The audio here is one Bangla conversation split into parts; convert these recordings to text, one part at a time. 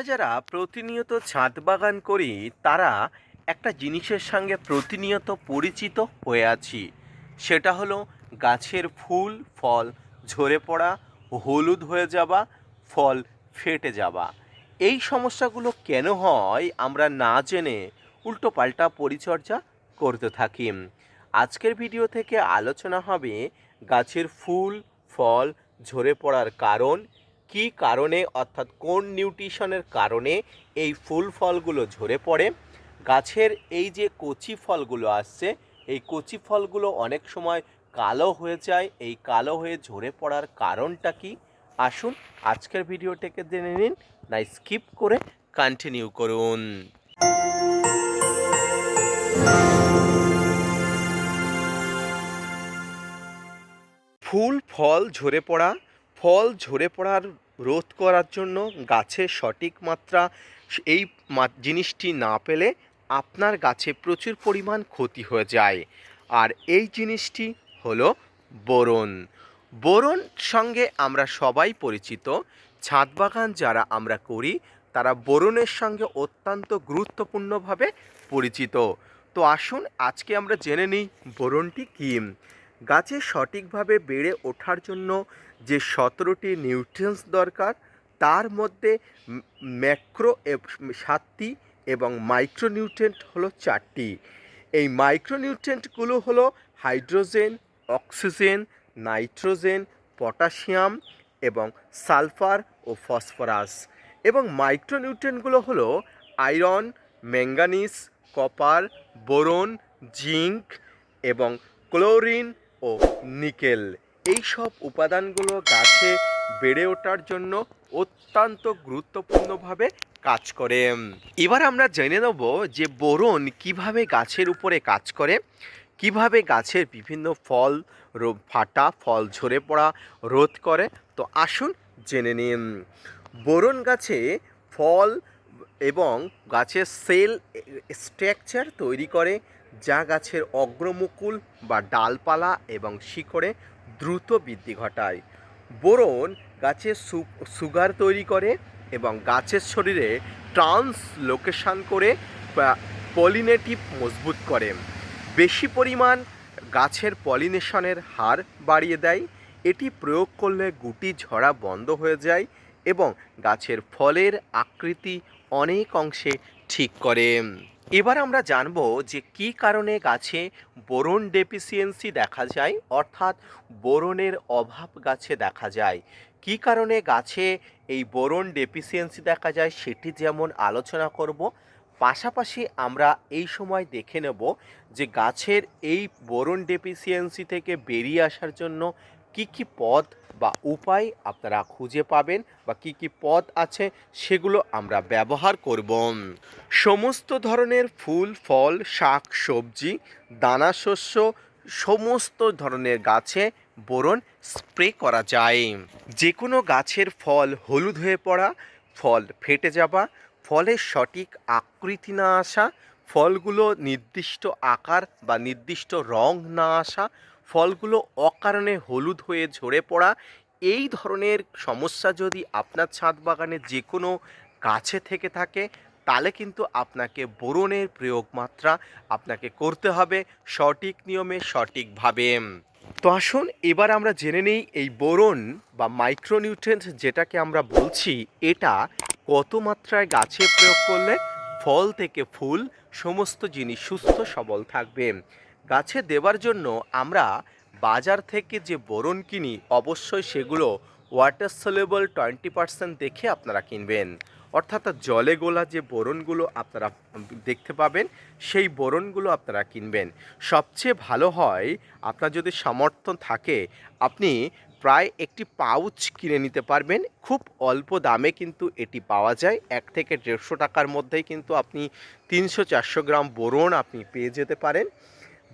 আমরা যারা প্রতিনিয়ত ছাদ বাগান করি, তারা একটা জিনিসের সঙ্গে প্রতিনিয়ত পরিচিত হয়ে আছি। সেটা হলো গাছের ফুল, ফল ঝরে পড়া, হলুদ হয়ে যাওয়া, ফল ফেটে যাওয়া। এই সমস্যাগুলো কেন হয় আমরা না জেনে উল্টো পাল্টা পরিচর্যা করতে থাকি। আজকের ভিডিও থেকে আলোচনা হবে গাছের ফুল, ফল ঝরে পড়ার কারণ কী কারণে, অর্থাৎ কোন নিউট্রিশনের কারণে এই ফুল ফলগুলো ঝরে পড়ে? গাছের এই যে কচি ফলগুলো আসছে, এই কচি ফলগুলো অনেক সময় কালো হয়ে যায়। এই কালো হয়ে ঝরে পড়ার কারণটা কি? আসুন আজকের ভিডিওটাকে জেনে নিন না স্কিপ করে কন্টিনিউ করুন। ফুল, ফল ঝরে পড়া ফল ঝরে পড়ার রোধ করার জন্য গাছের সঠিক মাত্রা এই জিনিসটি না পেলে আপনার গাছে প্রচুর পরিমাণ ক্ষতি হয়ে যায়। আর এই জিনিসটি হলো বোরন। বোরন সঙ্গে আমরা সবাই পরিচিত। ছাদ বাগান যারা আমরা করি, তারা বোরনের সঙ্গে অত্যন্ত গুরুত্বপূর্ণভাবে পরিচিত। তো আসুন আজকে আমরা জেনে নিই বোরনটি কী। গাছে সঠিকভাবে বেড়ে ওঠার জন্য যে সতেরোটি নিউট্রিয়েন্টস দরকার, তার মধ্যে ম্যাক্রো সাতটি এবং মাইক্রোনিউট্রিয়েন্ট হলো চারটি। এই মাইক্রোনিউট্রিয়েন্টগুলো হলো হাইড্রোজেন অক্সিজেন নাইট্রোজেন পটাশিয়াম এবং সালফার ও ফসফরাস এবং মাইক্রোনিউট্রিয়েন্টগুলো হলো iron manganese copper boron zinc এবং ক্লোরিন ও নিকেল। এই সব উপাদানগুলো গাছে বেড়ে ওঠার জন্য অত্যন্ত গুরুত্বপূর্ণভাবে কাজ করে। এবার আমরা জেনে নেব যে বোরন কীভাবে গাছের উপরে কাজ করে, কীভাবে গাছের বিভিন্ন ফল ফাটা ফল ঝরে পড়া রোধ করে। তো আসুন জেনে নিন বোরন গাছে ফল এবং গাছের সেল স্ট্রাকচার তৈরি করে যা গাছের অগ্রমুকুল বা ডালপালা এবং শিকড়ে দ্রুত বৃদ্ধি ঘটায়। বোরন গাছের সু- সুগার তৈরি করে এবং গাছের শরীরে ট্রান্স লোকেশন করে পলিনেটিভ মজবুত করে। বেশি পরিমাণ গাছের পলিনেশনের হার বাড়িয়ে দেয়। এটি প্রয়োগ করলে গুটি ঝরা বন্ধ হয়ে যায় এবং গাছের ফলের আকৃতি অনেক অংশে ঠিক করে। এবার আমরা জানব যে কী কারণে গাছে বোরন ডেফিসিয়েন্সি দেখা যায়, অর্থাৎ বোরনের অভাব গাছে দেখা যায়। কী কারণে গাছে এই বোরন ডেফিসিয়েন্সি দেখা যায় সেটি যেমন আলোচনা করব, পাশাপাশি আমরা এই সময় দেখে নেব যে গাছের এই বোরন ডেফিসিয়েন্সি থেকে বেরিয়ে আসার জন্য কি কি পথ বা উপায় আপনারা খুঁজে পাবেন বা কি কি পথ আছে সেগুলো আমরা ব্যবহার করব। সমস্ত ধরনের ফুল, ফল, শাক, সবজি, দানা, শস্য, সমস্ত ধরনের গাছে বোরন স্প্রে করা যায়। যে কোনো গাছের ফল হলুদ হয়ে পড়া, ফল ফেটে যাওয়া ফলের সঠিক আকৃতি না আসা, ফলগুলো নির্দিষ্ট আকার বা নির্দিষ্ট রং না আসা ফলগুলো অকারণে হলুদ হয়ে ঝরে পড়া, এই ধরনের সমস্যা যদি আপনার ছাদ বাগানে যে কোনো গাছে থেকে থাকে, তাহলে কিন্তু আপনাকে বোরনের প্রয়োগ মাত্রা আপনাকে করতে হবে সঠিক নিয়মে, সঠিকভাবে। তো আসুন, এবার আমরা জেনে নিই এই বোরন বা মাইক্রোনিউট্রিয়েন্ট যেটাকে আমরা বলছি, এটা কত মাত্রায় গাছে প্রয়োগ করলে ফল থেকে ফুল, সমস্ত জিনিস সুস্থ সবল থাকবে। গাছে দেওয়ার জন্য আমরা বাজার থেকে যে বোরন কিনি, অবশ্যই সেগুলো ওয়াটার সলেবল টোয়েন্টি পার্সেন্ট দেখে আপনারা কিনবেন। অর্থাৎ জলে গোলা যে বোরনগুলো আপনারা দেখতে পাবেন, সেই বোরনগুলো আপনারা কিনবেন। সবচেয়ে ভালো হয়, আপনার যদি সমর্থন থাকে, আপনি প্রায় একটি পাউচ কিনে নিতে পারবেন। খুব অল্প দামে কিন্তু এটি পাওয়া যায়। এক থেকে দেড়শো টাকার মধ্যেই কিন্তু আপনি তিনশো চারশো গ্রাম বোরন আপনি পেয়ে যেতে পারেন।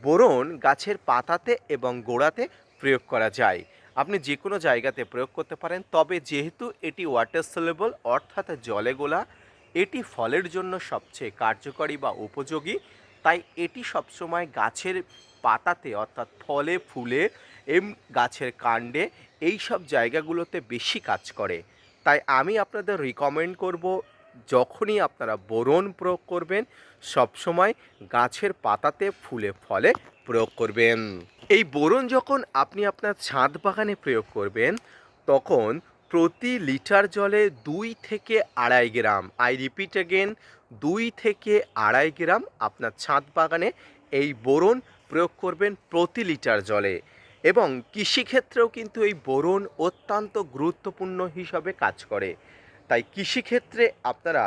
বোরন গাছের পাতাতে এবং গোড়াতে প্রয়োগ করা যায়। আপনি যে কোনো জায়গাতে প্রয়োগ করতে পারেন, তবে যেহেতু এটি ওয়াটার সলেবল অর্থাৎ জলে গোলা, এটি ফলের জন্য সবচেয়ে কার্যকরী বা উপযোগী। তাই এটি সবসময় গাছের পাতাতে, অর্থাৎ ফলে, ফুলে, এম গাছের কাণ্ডে এই সব জায়গাগুলোতে বেশি কাজ করে। তাই আমি আপনাদের রিকমেন্ড করব যখনই আপনারা বোরন প্রয়োগ করবেন সবসময় গাছের পাতাতে ফুলে ফলে প্রয়োগ করবেন। এই বোরন যখন আপনি আপনার ছাদ বাগানে প্রয়োগ করবেন, তখন প্রতি লিটার জলে দুই থেকে আড়াই গ্রাম, আই রিপিট এগেন দুই থেকে আড়াই গ্রাম আপনার ছাদ বাগানে এই বোরন প্রয়োগ করবেন প্রতি লিটার জলে। এবং কৃষিক্ষেত্রেও কিন্তু এই বোরন অত্যন্ত গুরুত্বপূর্ণ হিসাবে কাজ করে। তাই কৃষিক্ষেত্রে আপনারা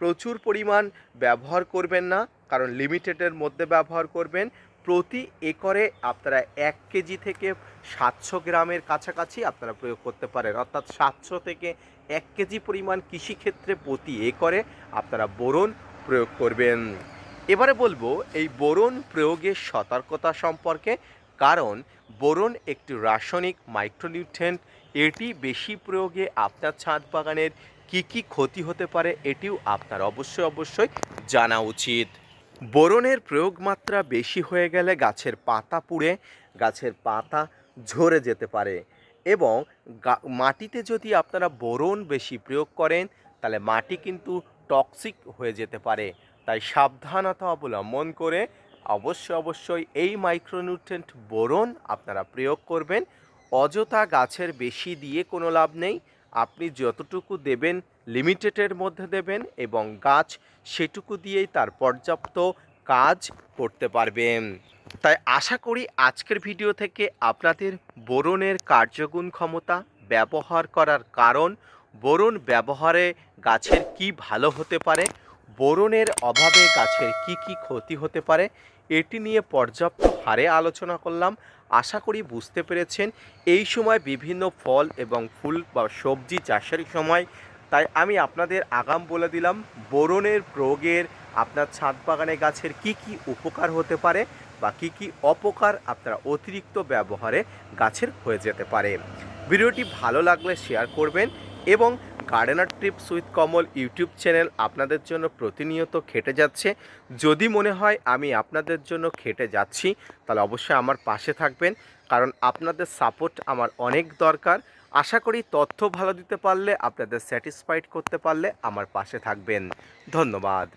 প্রচুর পরিমাণ ব্যবহার করবেন না, কারণ লিমিটেডের মধ্যে ব্যবহার করবেন। প্রতি একরে আপনারা এক কেজি থেকে সাতশো গ্রামের কাছাকাছি আপনারা প্রয়োগ করতে পারেন। অর্থাৎ সাতশো থেকে এক কেজি পরিমাণ কৃষিক্ষেত্রে প্রতি একরে আপনারা বোরন প্রয়োগ করবেন। এবারে বলব, এই বোরন প্রয়োগের সতর্কতা সম্পর্কে, কারণ বোরন একটি রাসায়নিক মাইক্রোনিউট্রেন্ট। এটি বেশি প্রয়োগে আপনার ছাদ বাগানের কি কি ক্ষতি হতে পারে এটিও আপনার অবশ্যই অবশ্যই জানা উচিত। বোরনের প্রয়োগ মাত্রা বেশি হয়ে গেলে গাছের পাতা পুড়ে, গাছের পাতা ঝরে যেতে পারে এবং মাটিতে যদি আপনারা বোরন বেশি প্রয়োগ করেন, তাহলে মাটি কিন্তু টক্সিক হয়ে যেতে পারে। তাই সাবধানতা অবলম্বন করে অবশ্যই অবশ্যই এই মাইক্রোনিউট্রেন্ট বোরন আপনারা প্রয়োগ করবেন। অযথা গাছের বেশি দিয়ে কোনো লাভ নেই। আপনি যতটুকু দেবেন, লিমিটেডের মধ্যে দেবেন এবং গাছ সেটুকু দিয়েই তার পর্যাপ্ত কাজ করতে পারবেন। তাই আশা করি আজকের ভিডিও থেকে আপনাদের বোরনের কার্যগুণ ক্ষমতা ব্যবহার করার কারণ, বোরন ব্যবহারে গাছের কি ভালো হতে পারে বোরনের অভাবে গাছের কি কি ক্ষতি হতে পারে, এটি নিয়ে পর্যাপ্ত হারে আলোচনা করলাম। আশা করি বুঝতে পেরেছেন, এই সময় বিভিন্ন ফল এবং ফুল বা সবজি চাষের সময়। তাই আমি আপনাদের আগাম বলে দিলাম, বোরনের প্রয়োগের আপনার ছাদ বাগানে গাছের কি কি উপকার হতে পারে বা কী কী অপকার আপনারা অতিরিক্ত ব্যবহারে গাছের হয়ে যেতে পারে। ভিডিওটি ভালো লাগলে শেয়ার করবেন এবং gardener tips with Kamal YouTube channel আপনাদের জন্য প্রতিনিয়ত খেটে যাচ্ছে। যদি মনে হয় আমি আপনাদের জন্য খেটে যাচ্ছি, তাহলে অবশ্যই আমার পাশে থাকবেন, কারণ আপনাদের সাপোর্ট আমার অনেক দরকার। আশা করি তথ্য ভালো দিতে পারলে, আপনাদের স্যাটিসফাইড করতে পারলে আমার পাশে থাকবেন। ধন্যবাদ।